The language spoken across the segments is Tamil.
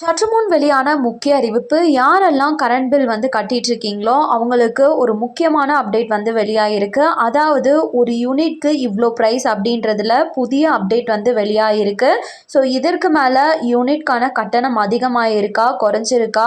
சற்று முன் வெளியான முக்கிய அறிவிப்பு யாரெல்லாம் கரண்ட் பில் வந்து கட்டிட்டு இருக்கீங்களோ அவங்களுக்கு ஒரு முக்கியமான அப்டேட் வந்து வெளியாகிருக்கு அதாவது ஒரு யூனிட்க்கு இவ்வளோ ப்ரைஸ் அப்படின்றதுல புதிய அப்டேட் வந்து வெளியாகிருக்கு ஸோ இதற்கு மேலே யூனிட்கான கட்டணம் அதிகமாக இருக்கா குறைஞ்சிருக்கா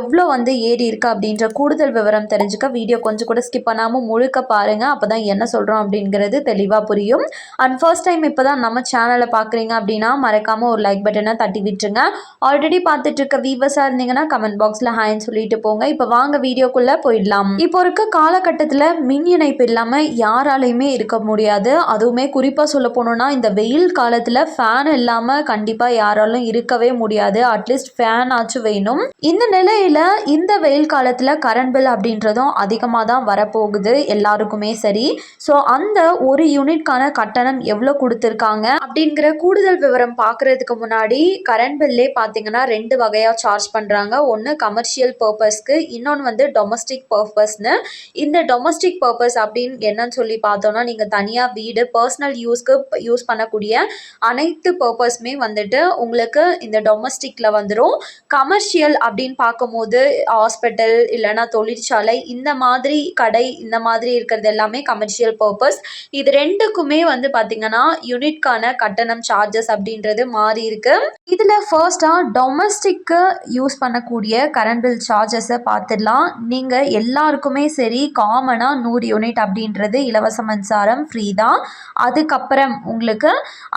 எவ்வளோ வந்து ஏறி இருக்கா அப்படின்ற கூடுதல் விவரம் தெரிஞ்சுக்க வீடியோ கொஞ்சம் கூட ஸ்கிப் பண்ணாமல் முழுக்க பாருங்கள் அப்போ தான் என்ன சொல்கிறோம் அப்படிங்கிறது தெளிவாக புரியும். அண்ட் ஃபர்ஸ்ட் டைம் இப்போ தான் நம்ம சேனலை பார்க்குறீங்க அப்படின்னா மறக்காமல் ஒரு லைக் பட்டனை தட்டி விட்டுருங்க. ஆல்ரெடி பார்த்துட்டு இருக்க வீவர்ஸா இருந்தீங்கன்னா கமெண்ட் பாக்ஸில் ஹாய்னு சொல்லிட்டு போங்க. இப்போ வாங்க வீடியோக்குள்ளே போயிடலாம். இப்போ இருக்க காலகட்டத்தில் மின் இணைப்பு இல்லாமல் யாராலையுமே இருக்க முடியாது. அதுவுமே குறிப்பாக சொல்ல போனோம்னா இந்த வெயில் காலத்தில் ஃபேன் இல்லாமல் கண்டிப்பாக யாராலும் இருக்கவே முடியாது. அட்லீஸ்ட் ஃபேன் ஆச்சும் வேணும். இந்த நிலையில் இந்த வெயில் காலத்தில் கரண்ட் பில் அப்படின்றதும் அதிகமாக தான் வரப்போகுது. எல்லாருக்குமே சரி. ஸோ அந்த ஒரு யூனிட்கான கட்டணம் எவ்வளோ கொடுத்துருக்காங்க அப்படிங்கிற கூடுதல் விவரம் பார்க்கறதுக்கு முன்னாடி கரண்ட் பில்லே பார்த்தீங்கன்னா ரெண்டு வகையாக சார்ஜ் பண்ணுறாங்க ஒன்று கமர்ஷியல் பர்பஸ்க்கு இன்னொன்று வந்து டொமஸ்டிக் பர்பஸ்னு இந்த டொமஸ்டிக் பர்பஸ் அப்படின்னு என்னன்னு சொல்லி பார்த்தோன்னா நீங்கள் தனியாக வீடு பர்சனல் யூஸ்க்கு யூஸ் பண்ணக்கூடிய அனைத்து பர்பஸ்மே வந்துட்டு உங்களுக்கு இந்த டொமஸ்டிக்கில் வந்துடும் கமர்ஷியல் அப்படின்னு பார்க்கும்போது ஹாஸ்பிட்டல் இல்லைன்னா தொழிற்சாலை இந்த மாதிரி கடை இந்த மாதிரி இருக்கிறது எல்லாமே கமர்ஷியல் பர்பஸ் இது ரெண்டுக்குமே வந்து பார்த்தீங்கன்னா யூனிட்கான கட்டணம் சார்ஜஸ் அப்படின்றது மாறி இருக்கு. இதில் ஃபர்ஸ்ட்டாக டொமஸ்டிக்கு யூஸ் பண்ணக்கூடிய கரண்ட் பில் சார்ஜஸை பார்த்துடலாம். நீங்கள் எல்லாருக்குமே சரி காமனாக நூறு யூனிட் அப்படின்றது இலவச மின்சாரம் ஃப்ரீ தான். அதுக்கப்புறம் உங்களுக்கு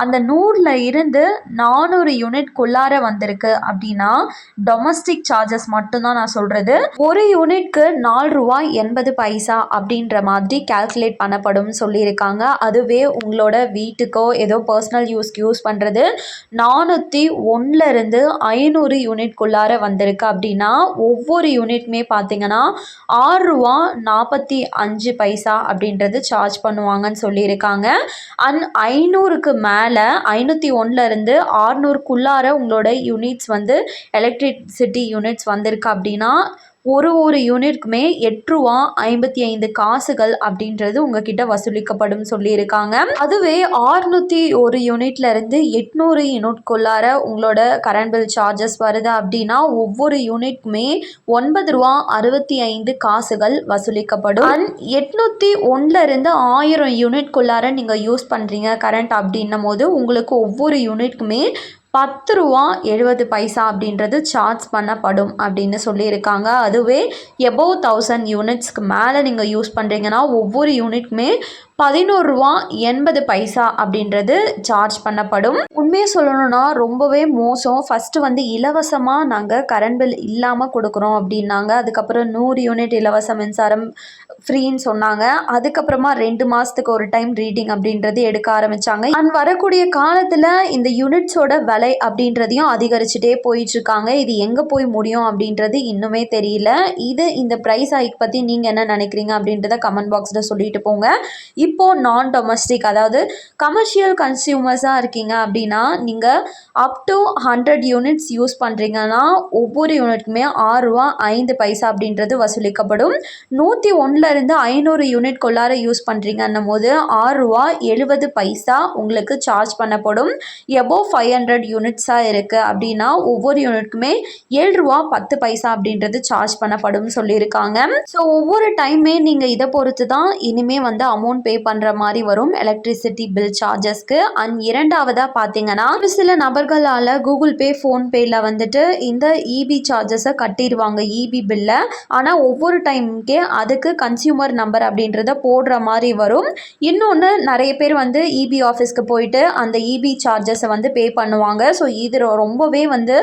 அந்த நூறில் இருந்து நானூறு யூனிட்குள்ளார வந்திருக்கு அப்படின்னா டொமஸ்டிக் சார்ஜஸ் மட்டும்தான் நான் சொல்கிறது ஒரு யூனிட்க்கு நாலு ரூபாய் எண்பது பைசா அப்படின்ற மாதிரி கால்குலேட் பண்ணப்படும் சொல்லியிருக்காங்க. அதுவே உங்களோட வீட்டுக்கோ ஏதோ பர்சனல் யூஸ்க்கு யூஸ் பண்ணுறது நானூற்றி ஒன்றுலேருந்து ஐநூறு யூனிட்குள்ளார வந்திருக்கு. அப்படின்னா ஒவ்வொரு யூனிட்மே பார்த்தீங்கன்னா ஆறு ரூபா நாற்பத்தி அஞ்சு பைசா அப்படின்றது சார்ஜ் பண்ணுவாங்கன்னு சொல்லியிருக்காங்க. அண்ட் ஐநூறுக்கு மேலே ஐநூற்றி ஒன்றுலேருந்து ஆறுநூறுக்குள்ளார உங்களோட யூனிட்ஸ் வந்து எலக்ட்ரிசிட்டி யூனிட்ஸ் வந்திருக்கு அப்படின்னா ஒரு ஒரு யூனிட்க்குமே எட்டு ரூபா ஐம்பத்தி ஐந்து காசுகள் அப்படின்றது உங்ககிட்ட வசூலிக்கப்படும் சொல்லியிருக்காங்க. அதுவே ஆறுநூற்றி ஒரு யூனிட்ல இருந்து எட்நூறு யூனிட்குள்ளார உங்களோட கரண்ட் பில் சார்ஜஸ் வருது அப்படின்னா ஒவ்வொரு யூனிட்க்குமே ஒன்பது ரூபா அறுபத்தி ஐந்து காசுகள் வசூலிக்கப்படும். அண்ட் எட்நூற்றி ஒன்றுல இருந்து ஆயிரம் யூனிட்குள்ளார நீங்கள் யூஸ் பண்ணுறீங்க கரண்ட் அப்படின்னும் போது உங்களுக்கு ஒவ்வொரு யூனிட்க்குமே பத்து ரூபா எழுபது பைசா அப்படின்றது சார்ஜ் பண்ணப்படும் அப்படின்னு சொல்லியிருக்காங்க. அதுவே எபோவ் தௌசண்ட் யூனிட்ஸ்க்கு மேலே நீங்கள் யூஸ் பண்ணுறீங்கன்னா ஒவ்வொரு யூனிட்மே பதினோரு ரூபா எண்பது பைசா அப்படின்றது சார்ஜ் பண்ணப்படும். உண்மையை சொல்லணும்னா ரொம்பவே மோசம். ஃபஸ்ட்டு வந்து இலவசமாக நாங்கள் கரண்ட் பில் இல்லாமல் கொடுக்குறோம் அப்படின்னாங்க. அதுக்கப்புறம் நூறு யூனிட் இலவச மின்சாரம் ஃப்ரீன்னு சொன்னாங்க. அதுக்கப்புறமா ரெண்டு மாதத்துக்கு ஒரு டைம் ரீடிங் அப்படின்றது எடுக்க ஆரம்பித்தாங்க அண்ட் வரக்கூடிய காலத்தில் இந்த யூனிட்ஸோட விலை அப்படின்றதையும் அதிகரிச்சுட்டே போயிட்டுருக்காங்க. இது எங்கே போய் முடியும் அப்படின்றது இன்னுமே தெரியல. இது இந்த ப்ரைஸ் ஹைக் பற்றி நீங்கள் என்ன நினைக்கிறீங்க அப்படின்றத கமெண்ட் பாக்ஸில் சொல்லிட்டு போங்க. இப்போது நான் டொமஸ்டிக் அதாவது கமர்ஷியல் கன்சியூமர்ஸாக இருக்கீங்க அப்படின்னா நீங்கள் up to hundred units use பண்ணுறீங்கன்னா ஒவ்வொரு யூனிட்க்குமே ஆறு ரூபா ஐந்து பைசா அப்படின்றது வசூலிக்கப்படும். நூற்றி ஒன்றுலேருந்து ஐநூறு யூனிட் கொள்ளார யூஸ் பண்ணுறீங்கன்னும் போது ஆறு ரூபா எழுபது பைசா உங்களுக்கு சார்ஜ் பண்ணப்படும். எபோவ் ஃபைவ் ஹண்ட்ரட் யூனிட்ஸாக இருக்குது அப்படின்னா ஒவ்வொரு யூனிட்க்குமே ஏழு ரூபா பத்து பைசா அப்படின்றது சார்ஜ் பண்ணப்படும் சொல்லியிருக்காங்க. ஸோ ஒவ்வொரு டைமே நீங்கள் இதை பொறுத்து தான் இனிமேல் வந்து அமௌண்ட் பே பே பண்ணுற மாதிரி வரும் எலக்ட்ரிசிட்டி பில் சார்ஜஸ்க்கு அண்ட் இரண்டாவதாக பார்த்தீங்கன்னா ஒரு சில நபர்களால் கூகுள் பே ஃபோன்பேயில் வந்துட்டு இந்த இபி சார்ஜஸை கட்டிடுவாங்க இபி பில்லை ஆனால் ஒவ்வொரு டைமுக்கே அதுக்கு கன்சியூமர் நம்பர் அப்படின்றத போடுற மாதிரி வரும். இன்னொன்று நிறைய பேர் வந்து இபி ஆஃபீஸ்க்கு போயிட்டு அந்த இபி சார்ஜஸை வந்து பே பண்ணுவாங்க. ஸோ இது ரொம்பவே வந்து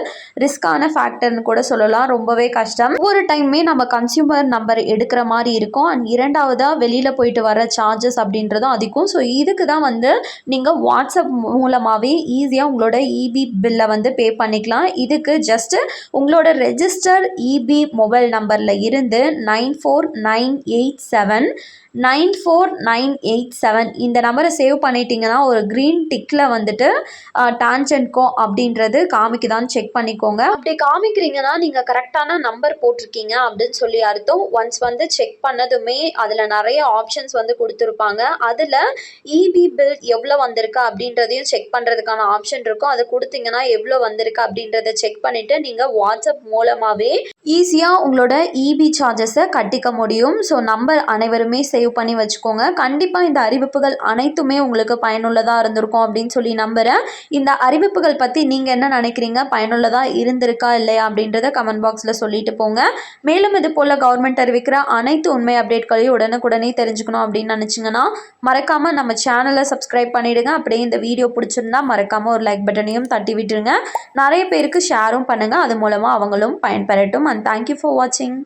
ரிஸ்கான ஃபேக்டர்னு கூட சொல்லலாம். ரொம்பவே கஷ்டம். ஒவ்வொரு டைமுமே நம்ம கன்சியூமர் நம்பர் எடுக்கிற மாதிரி இருக்கும். அண்ட் இரண்டாவதாக வெளியில் போயிட்டு வர சார்ஜஸ் அப்படின்றதும் அதிகம். ஸோ இதுக்கு தான் வந்து நீங்கள் வாட்ஸ்அப் மூலமாகவே ஈஸியாக உங்களோட இபி பில்லை வந்து பே பண்ணிக்கலாம். இதுக்கு ஜஸ்ட்டு உங்களோட ரெஜிஸ்டர் இபி மொபைல் நம்பரில் இருந்து nine four nine eight seven nine four nine eight seven இந்த நம்பரை சேவ் பண்ணிட்டீங்கன்னா ஒரு க்ரீன் டிக்கில் வந்துட்டு டான்ஜென்ட்கோ அப்படின்றது காமிக்குதான்னு செக் பண்ணிக்கோங்க. அப்படி காமிக்கிறீங்கன்னா நீங்கள் கரெக்டான நம்பர் போட்டிருக்கீங்க அப்படின்னு சொல்லி அர்த்தம். ஒன்ஸ் வந்து செக் பண்ணதுமே அதில் நிறைய ஆப்ஷன்ஸ் வந்து கொடுத்துருப்பாங்க. அதில் இபி பில் எவ்வளோ வந்திருக்கு அப்படின்றதையும் செக் பண்ணுறதுக்கான ஆப்ஷன் இருக்கும். அதை கொடுத்தீங்கன்னா எவ்வளோ வந்திருக்கு அப்படின்றத செக் பண்ணிவிட்டு நீங்கள் வாட்ஸ்அப் மூலமாகவே ஈஸியாக உங்களோட இபி சார்ஜஸை கட்டிக்க முடியும். ஸோ நம்பர் அனைவருமே சேவ் பண்ணி வச்சுக்கோங்க. கண்டிப்பாக இந்த அறிவிப்புகள் அனைத்துமே உங்களுக்கு பயனுள்ளதாக இருந்திருக்கும் அப்படின்னு சொல்லி நம்புகிறேன் இந்த அறிவிப்புகள் பற்றி நீங்கள் என்ன நினைக்கிறீங்க? பயனுள்ளதாக இருந்திருக்கா இல்லையா அப்படின்றத கமெண்ட் பாக்ஸில் சொல்லிட்டு போங்க. மேலும் இது போல் கவர்மெண்ட் அறிவிக்கிற அனைத்து உண்மை அப்டேட்களையும் உடனுக்குடனே தெரிஞ்சுக்கணும் அப்படின்னு நினச்சிங்கன்னா மறக்காமல் நம்ம சேனலை சப்ஸ்கிரைப் பண்ணிவிடுங்க அப்படியே இந்த வீடியோ பிடிச்சிருந்தா மறக்காமல் ஒரு லைக் பட்டனையும் தட்டி விட்டுருங்க. நிறைய பேருக்கு ஷேரும் பண்ணுங்கள் அது மூலமாக அவங்களும் பயன்பெறட்டும். அண்ட் தேங்க்யூ ஃபார் வாட்சிங்